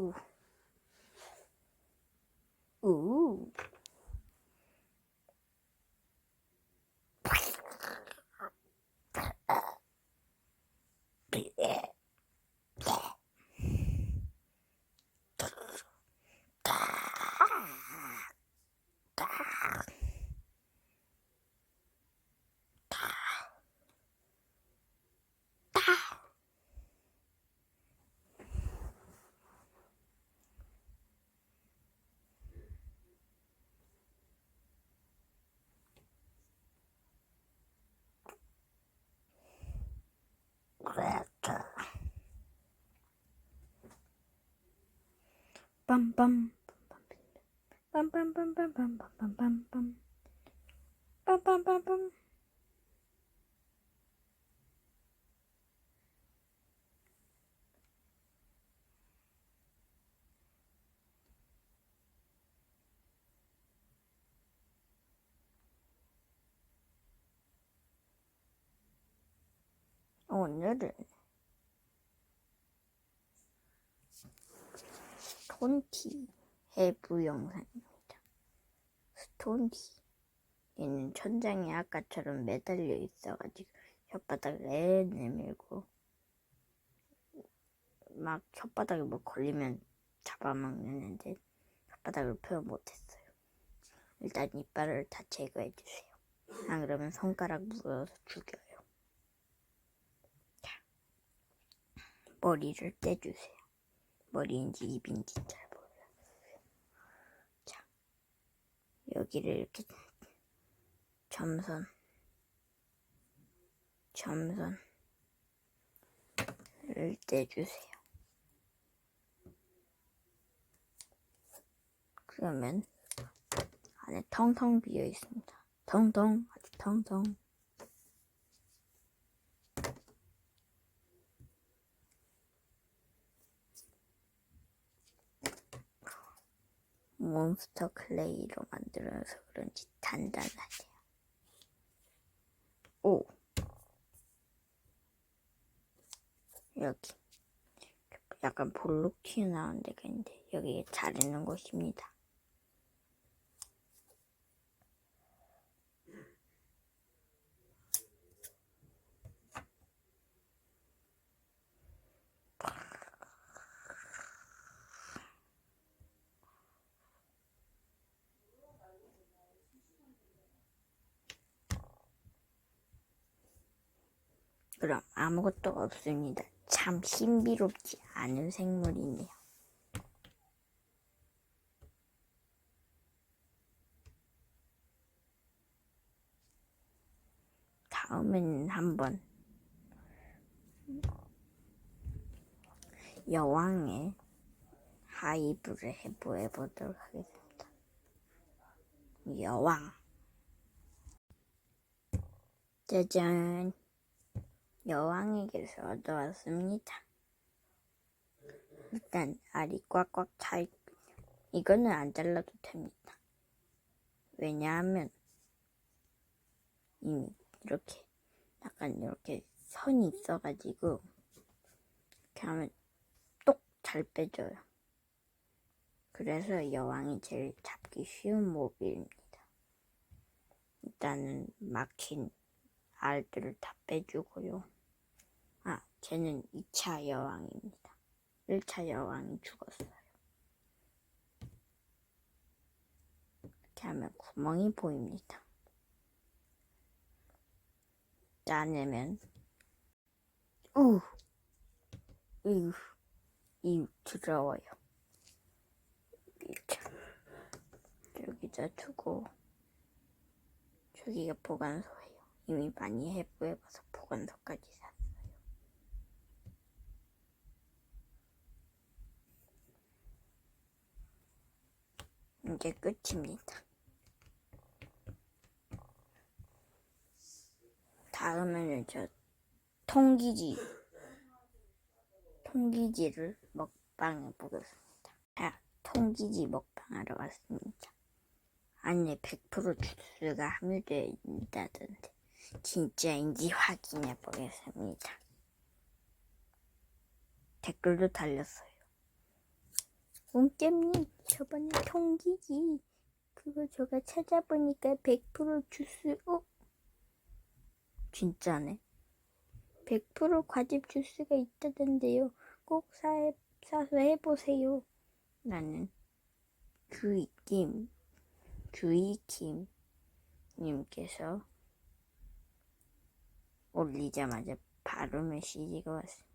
Ooh. Ooh. Bum bum. Bum bum bum bum bum bum bum bum. Bum bum bum bum. bum Oh, another. 스톤티 해부 영상입니다. 스톤티 얘는 천장에 아까처럼 매달려 있어가지고 혓바닥을 내밀고 막 혓바닥에 뭐 걸리면 잡아먹는 데 혓바닥을 표현 못했어요. 일단 이빨을 다 제거해 주세요. 안 그러면 손가락 물어서 죽여요. 자, 머리를 떼주세요. 머리인지 입인지 잘 몰라요. 자, 여기를 이렇게 점선, 점선을 떼주세요. 그러면 안에 텅텅 비어 있습니다. 텅텅, 아주 텅텅. 몬스터 클레이로 만들어서 그런지 단단하네요. 오. 여기. 약간 볼록 튀어나온 데가 있는데, 여기에 잘 있는 곳입니다. 그럼 아무것도 없습니다. 참 신비롭지 않은 생물이네요. 다음에는 한번 여왕의 하이브를 해보해 보도록 하겠습니다. 여왕 짜잔 여왕에게서 얻어왔습니다. 일단 알이 꽉꽉 차 있군요. 이거는 안 잘라도 됩니다. 왜냐하면 이미 이렇게 약간 이렇게 선이 있어가지고 이렇게 하면 똑 잘 빼져요. 그래서 여왕이 제일 잡기 쉬운 모빌입니다. 일단은 막힌 알들을 다 빼주고요. 아, 쟤는 2차 여왕입니다. 1차 여왕이 죽었어요. 이렇게 하면 구멍이 보입니다. 짜내면 우, 우, 이. 이렇게 여기다 두고 저기가 보관소예요. 이미 많이 해부해봐서 보관소까지 샀 이제 끝입니다. 다음에는 저 통기지 통기지를 먹방해 보겠습니다. 자, 통기지 먹방하러 왔습니다. 안에 100% 주스가 함유되어 있다던데 진짜인지 확인해 보겠습니다. 댓글도 달렸어요. 옹잼님 저번에 통기기. 그거 제가 찾아보니까 100% 주스 어? 진짜네. 100% 과즙 주스가 있다던데요. 꼭 사, 사서 해보세요. 나는 주이김 주이김 님께서 올리자마자 바로 메시지가 왔습니다.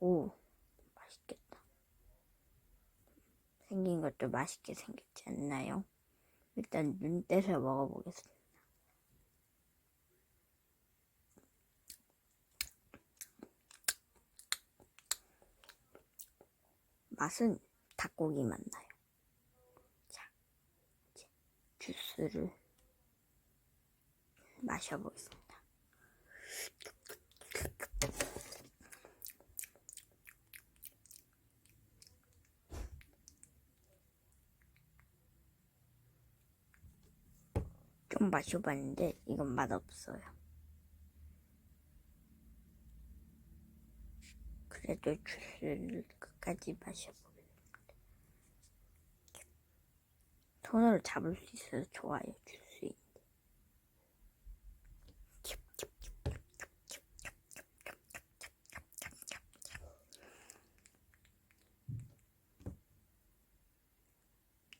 오 맛있겠다. 생긴 것도 맛있게 생겼지 않나요? 일단 눈 떼서 먹어보겠습니다. 맛은 닭고기 맛 나요. 자, 이제 주스를 마셔보겠습니다. 좀 마셔봤는데 이건 맛없어요. 그래도 주스를 끝까지 마셔보겠습니다. 손으로 잡을 수 있어서 좋아요, 주스인데.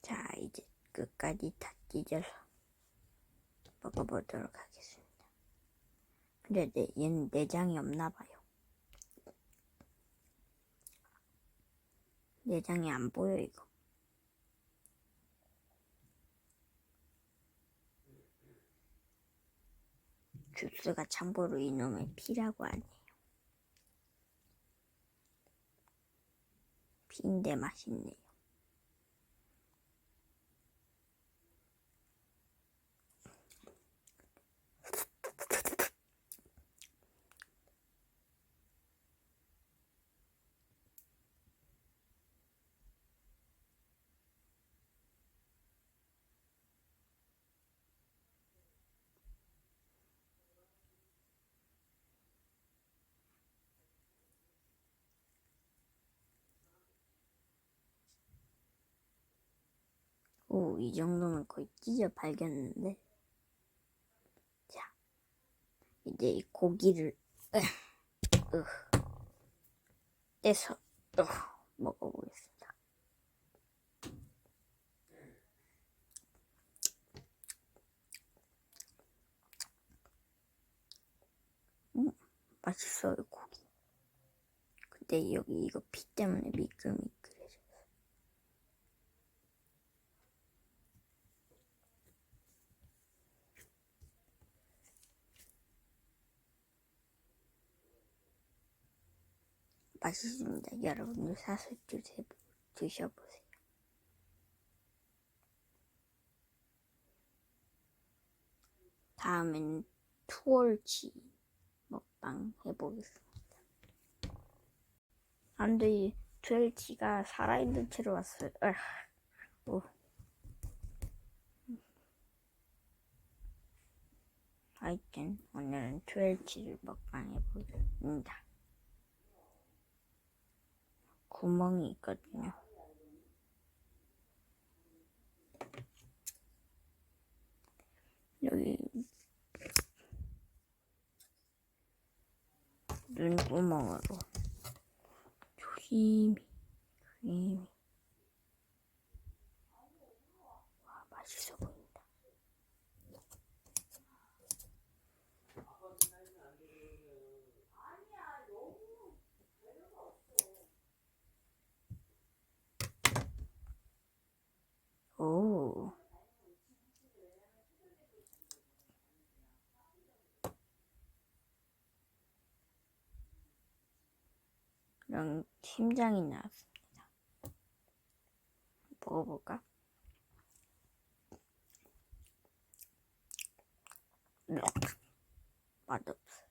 자, 이제 끝까지 다 찢어서 먹어보도록 하겠습니다. 근데 내, 얘는 내장이 없나 봐요. 내장이 안 보여 이거. 주스가 참고로 이놈의 피라고 하네요. 피인데 맛있네요. 오, 이 정도면 거의 찢어 발견했는데. 자, 이제 이 고기를, 으, 으, 떼서, 으, 먹어보겠습니다. 음, 맛있어요, 고기. 근데 여기 이거 피 때문에 미끌미 맛있습니다. 여러분들 사서 드세, 드셔보세요. 다음엔 투월치 먹방 해보겠습니다. 안돼, 이 투월치가 살아있는 채로 왔어요. 아, 오. 하여튼 오늘은 투월치를 먹방 해보겠습니다. 구멍이 있거든요. 여기 눈구멍으로 조심히 조심히 와 맛있어 보인다. 오. 이런 심장이 나왔습니다. 먹어볼까? 맛없어요.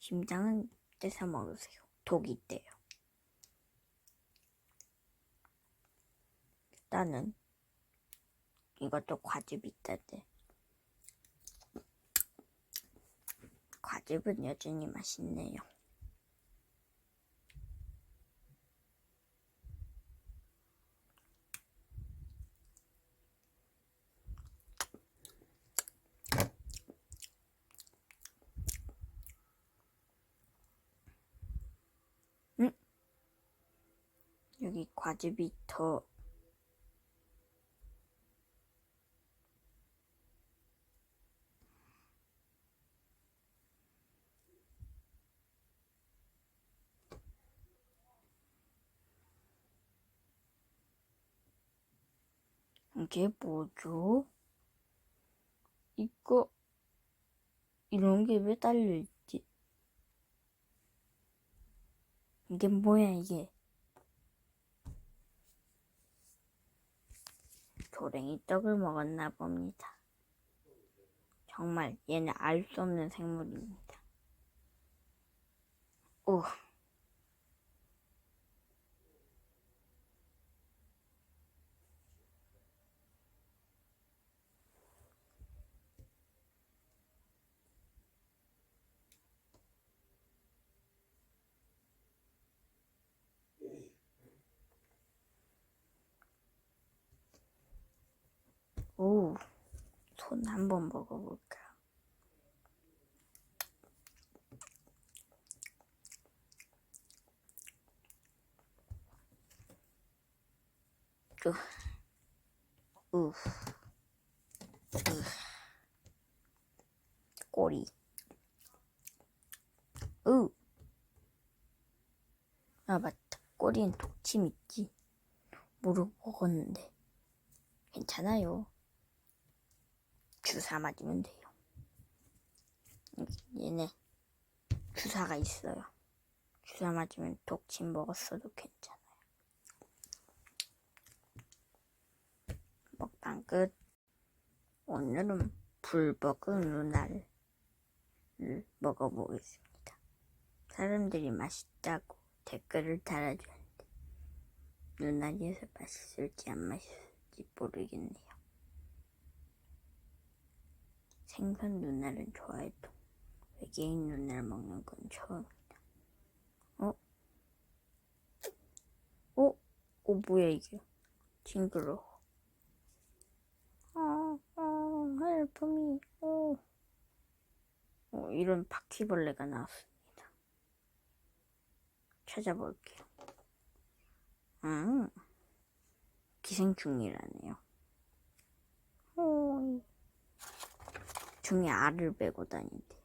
심장은 떼서 먹으세요. 독이 있대요. 일단은 이것도 과즙이 있다대. 과즙은 여전히 맛있네요. 여기 과즙이 더 이게 뭐죠? 이거 이런 게 왜 달려있지? 이게 뭐야 이게? 조랭이 떡을 먹었나 봅니다. 정말 얘는 알 수 없는 생물입니다. 오. 오, 손 한번 먹어볼까요? 그, 우, 우, 꼬리, 우. 아 맞다, 꼬리엔 독침 있지. 모르고 먹었는데 괜찮아요. 주사 맞으면 돼요. 얘네 주사가 있어요. 주사 맞으면 독침 먹었어도 괜찮아요. 먹방 끝. 오늘은 불버그 누나를 먹어보겠습니다. 사람들이 맛있다고 댓글을 달아주는데 누나리에서 맛있을지 안 맛있을지 모르겠네요. 생선 누나를 좋아해도 외계인 누나를 먹는 건 처음이다. 어? 어? 어 뭐야 이게? 징그러워. 어, 어, 헬프미. 어. 어, 이런 바퀴벌레가 나왔습니다. 찾아볼게요. 음, 기생충이라네요. 어, 중에 알을 메고 다닌대요.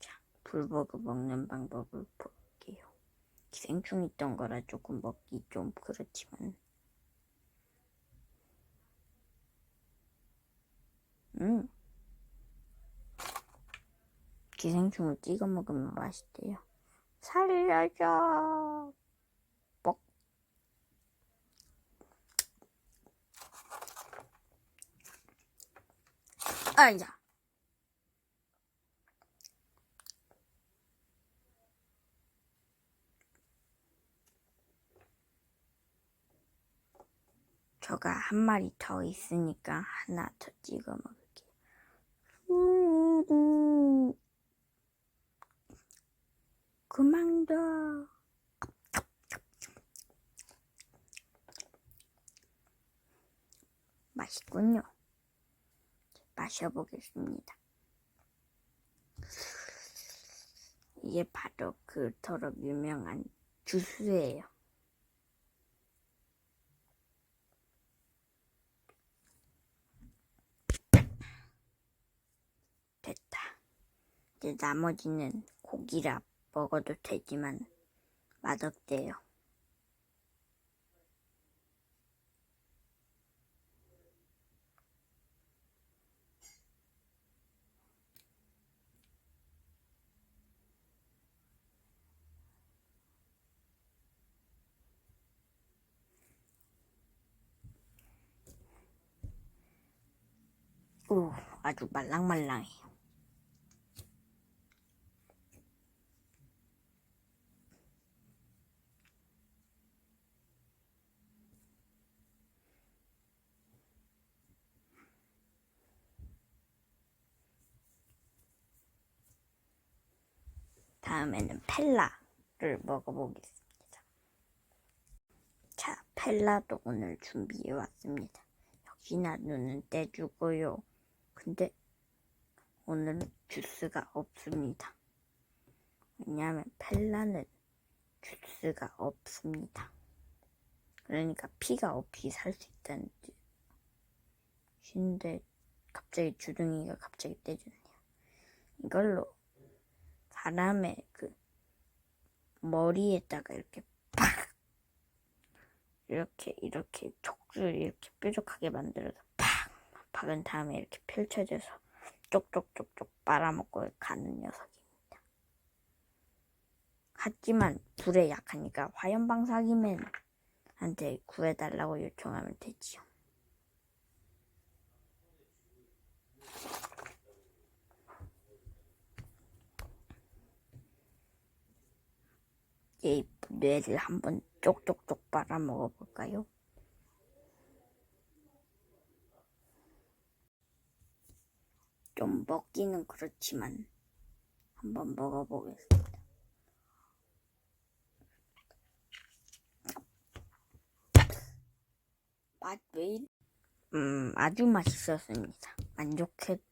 자, 불버그 먹는 방법을 볼게요. 기생충 있던 거라 조금 먹기 좀 그렇지만. 음. 기생충을 찍어 먹으면 맛있대요. 살려줘. 아이자. 저가 한 마리 더 있으니까 하나 더 찍어 먹을게요. 음, 그만둬. 맛있군요. 마셔보겠습니다. 이게 바로 그토록 유명한 주스예요. 됐다. 이제 나머지는 고기라 먹어도 되지만 맛없대요. 오, 아주 말랑말랑해요. 다음에는 펠라를 먹어보겠습니다. 자, 펠라도 오늘 준비해 왔습니다. 역시나 눈은 떼주고요. 근데 오늘은 주스가 없습니다. 왜냐하면 펠라는 주스가 없습니다. 그러니까 피가 없이 살 수 있다는 뜻인데 갑자기 주둥이가 갑자기 떼주네요. 이걸로 사람의 그 머리에다가 이렇게 팍 이렇게 이렇게 촉수를 이렇게 뾰족하게 만들어서 팍 박은 다음에 이렇게 펼쳐져서 쪽쪽쪽쪽 빨아먹고 가는 녀석입니다. 하지만 불에 약하니까 화염방사기맨 한테 구해달라고 요청하면 되지요. 이 뇌를 한번 쪽쪽쪽 빨아먹어 볼까요? 좀 먹기는 그렇지만 한번 먹어보겠습니다. 맛왜 이래? 음, 아주 맛있었습니다. 만족했습니다.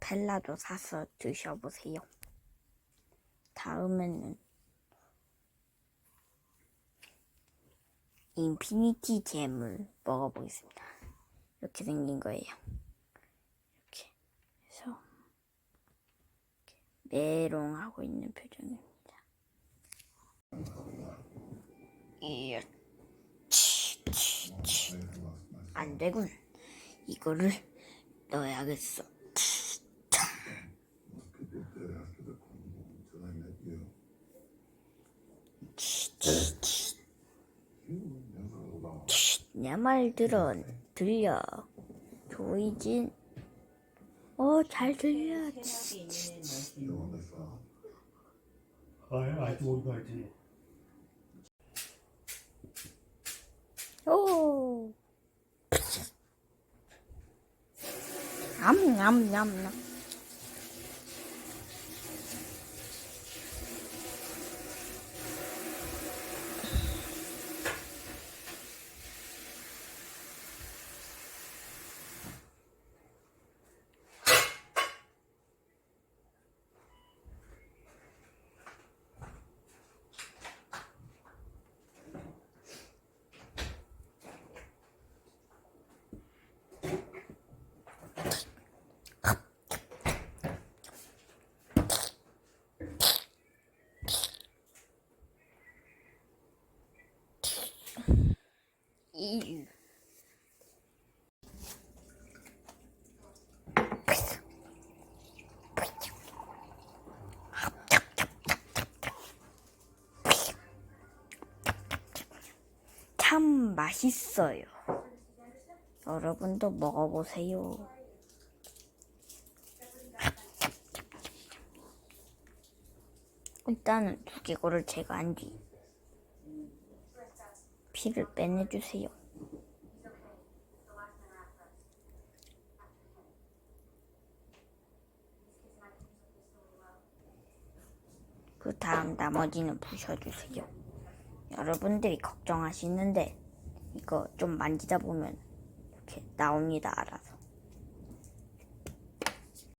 펠라도 사서 드셔보세요. 다음에는 인피니티 잼을 먹어보겠습니다. 이렇게 생긴 거예요. 이렇게 해서 이렇게 메롱하고 있는 표정입니다. 안 되군. 이거를 넣어야겠어. 내 말 들은 들려. 조이진. 어, 잘 들려. 아, 알지 모르고 알지. 오. 암냠냠냠. 이. 참 맛있어요. 여러분도 먹어보세요. 일단은 두개골을 제거한 뒤 피를 빼내주세요. 그 다음 나머지는 부셔주세요. 여러분들이 걱정하시는데 이거 좀 만지다 보면 이렇게 나옵니다. 알아서.